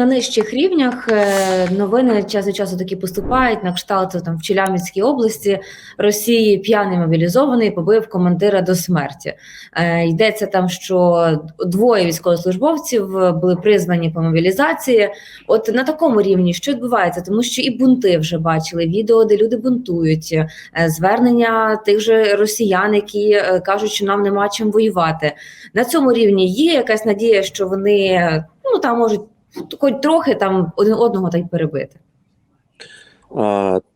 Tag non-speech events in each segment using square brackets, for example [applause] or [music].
На нижчих рівнях е, новини час від часу такі поступають на кшталт там в Челябинській області Росії п'яний мобілізований побив командира до смерті. Е, Йдеться там, що двоє військовослужбовців були призвані по мобілізації. От на такому рівні що відбувається, тому що і бунти вже бачили відео, де люди бунтують, е, звернення тих же росіян, які е, кажуть, що нам нема чим воювати. На цьому рівні є якась надія, що вони ну там можуть хоч трохи там один одного та й перебити.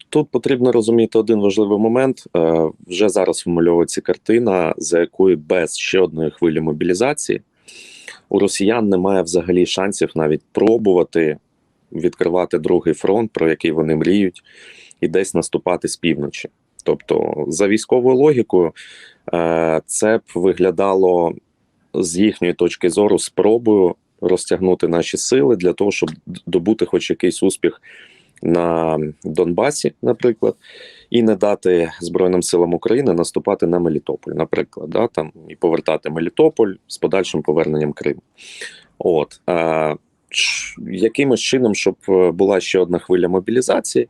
Тут потрібно розуміти один важливий момент. Е, Вже зараз вимальовується картина, за якою без ще одної хвилі мобілізації у росіян немає взагалі шансів навіть пробувати відкривати другий фронт, про який вони мріють, і десь наступати з півночі. Тобто, за військовою логікою, е, це б виглядало з їхньої точки зору спробою розтягнути наші сили для того, щоб добути хоч якийсь успіх на Донбасі, наприклад, і не дати Збройним силам України наступати на Мелітополь, наприклад, да, там і повертати Мелітополь з подальшим поверненням Криму. От а, якимось чином, щоб е, була ще одна хвиля мобілізації,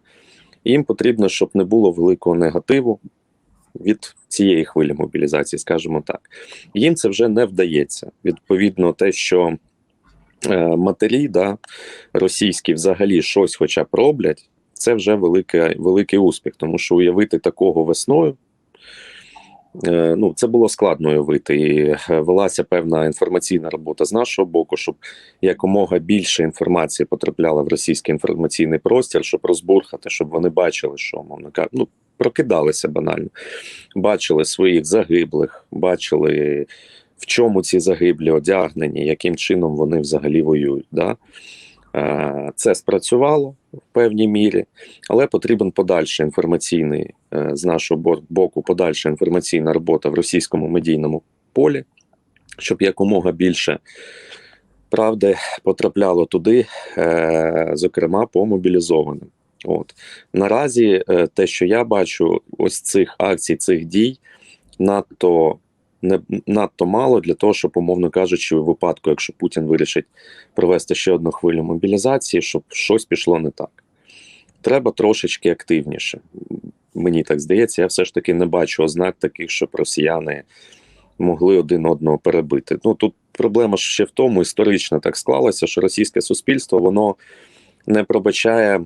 їм потрібно, щоб не було великого негативу від цієї хвилі мобілізації, скажімо так. Їм це вже не вдається. Відповідно, те, що матері да, російські взагалі щось хоча б роблять, це вже великий, великий успіх, тому що уявити такого весною. е, Ну, це було складно уявити, і е, велася певна інформаційна робота з нашого боку, щоб якомога більше інформації потрапляла в російський інформаційний простір, щоб розбурхати, щоб вони бачили, що мовно кажучи, ну прокидалися банально, бачили своїх загиблих, бачили в чому ці загиблі одягнені, яким чином вони взагалі воюють. Да? Е, Це спрацювало в певній мірі, але потрібен подальший інформаційний е, з нашого боку, подальша інформаційна робота в російському медійному полі, щоб якомога більше правди потрапляло туди, е, зокрема по мобілізованим. От наразі те, що я бачу, ось цих акцій, цих дій надто не надто мало для того, щоб, умовно кажучи, у випадку, якщо Путін вирішить провести ще одну хвилю мобілізації, щоб щось пішло не так. Треба трошечки активніше. Мені так здається, я все ж таки не бачу ознак таких, щоб росіяни могли один одного перебити. Ну тут проблема ще в тому, історично так склалося, що російське суспільство воно не пробачає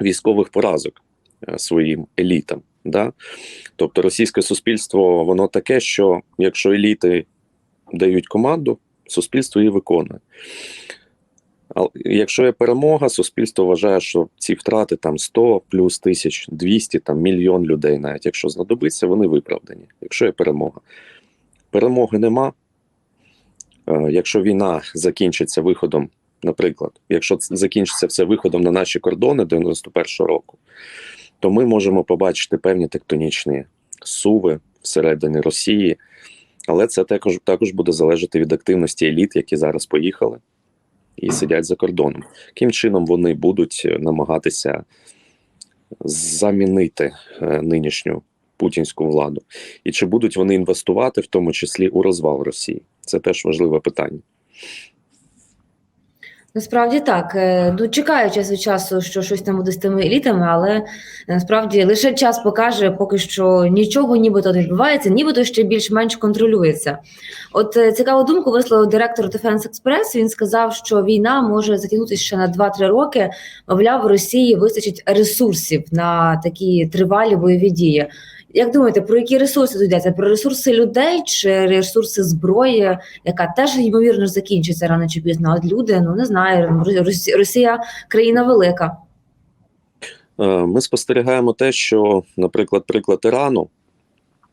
військових поразок е, своїм елітам. Да? Тобто російське суспільство воно таке, що якщо еліти дають команду, суспільство її виконує. А якщо є перемога, суспільство вважає, що ці втрати там 100 плюс тисяч, 200, там мільйон людей, навіть якщо знадобиться, вони виправдані. Якщо є перемога. Перемоги нема. Е, Якщо війна закінчиться виходом, наприклад, якщо закінчиться все виходом на наші кордони 91-го року, то ми можемо побачити певні тектонічні суви всередині Росії, але це також, також буде залежати від активності еліт, які зараз поїхали і сидять за кордоном. Яким чином вони будуть е, намагатися замінити е, нинішню путінську владу? І чи будуть вони інвестувати в тому числі у розвал Росії? Це теж важливе питання. Насправді так. Е, Ну, чекаю час від часу, що щось там буде з тими елітами, але насправді лише час покаже, поки що нічого нібито не відбувається, нібито ще більш-менш контролюється. От е, цікаву думку висловив директор Defense Express. Він сказав, що війна може затягнутися ще на 2-3 роки. Мовляв, Росії вистачить ресурсів на такі тривалі бойові дії. Як думаєте, про які ресурси тут йдеться? Про ресурси людей чи ресурси зброї, яка теж ймовірно закінчиться рано чи пізно? От люди, ну не знаю, Росія країна велика. Е, Ми спостерігаємо те, що, наприклад, приклад Ірану,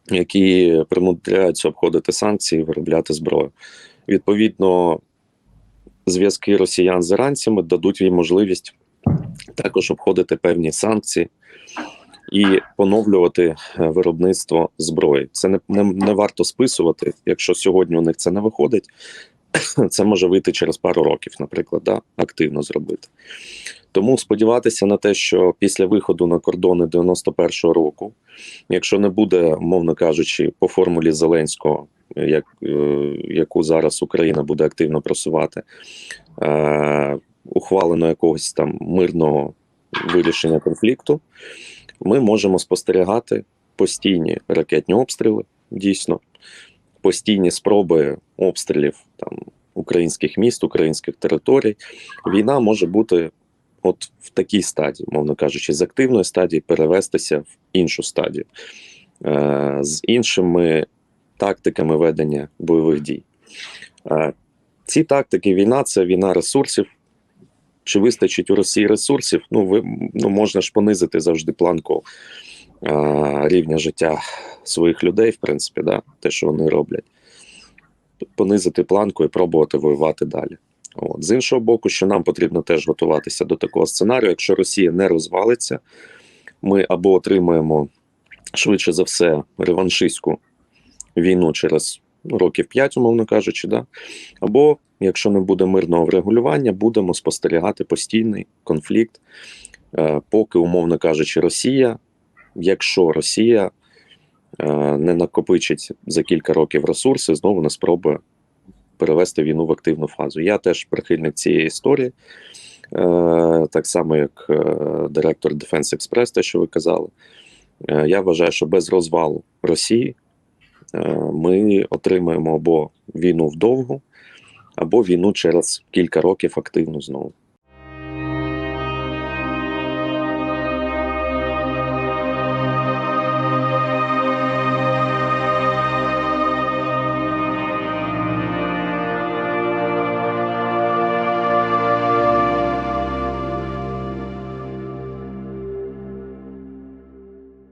які примудряються обходити санкції, виробляти зброю. Відповідно, зв'язки росіян з іранцями дадуть їм можливість також обходити певні санкції і поновлювати е, виробництво зброї. Це не, не, не варто списувати. Якщо сьогодні у них це не виходить, [coughs] це може вийти через пару років, наприклад, да, активно зробити. Тому сподіватися на те, що після виходу на кордони 91-го року, якщо не буде, мовно кажучи, по формулі Зеленського, як, е, яку зараз Україна буде активно просувати, е, ухвалено якогось там мирного вирішення конфлікту, ми можемо спостерігати постійні ракетні обстріли, дійсно, постійні спроби обстрілів там українських міст, українських територій. Війна може бути от в такій стадії, мовно кажучи, з активної стадії перевестися в іншу стадію, е, з іншими тактиками ведення бойових дій. Е, ці тактики війна це війна ресурсів. Чи вистачить у Росії ресурсів? Ну, ви ну можна ж понизити завжди планку е, рівня життя своїх людей, в принципі, да, те, що вони роблять. Понизити планку і пробувати воювати далі. От. З іншого боку, що нам потрібно теж готуватися до такого сценарію. Якщо Росія не розвалиться, ми або отримаємо швидше за все реваншистську війну через років 5, умовно кажучи, да? або якщо не буде мирного врегулювання, будемо спостерігати постійний конфлікт, е, поки, умовно кажучи, Росія, якщо Росія е, не накопичить за кілька років ресурси, знову не спробує перевести війну в активну фазу. Я теж прихильник цієї історії, е, так само як директор Defense Express, те, що ви казали. Я вважаю, що без розвалу Росії ми отримаємо або війну вдовгу, або війну через кілька років активну знову.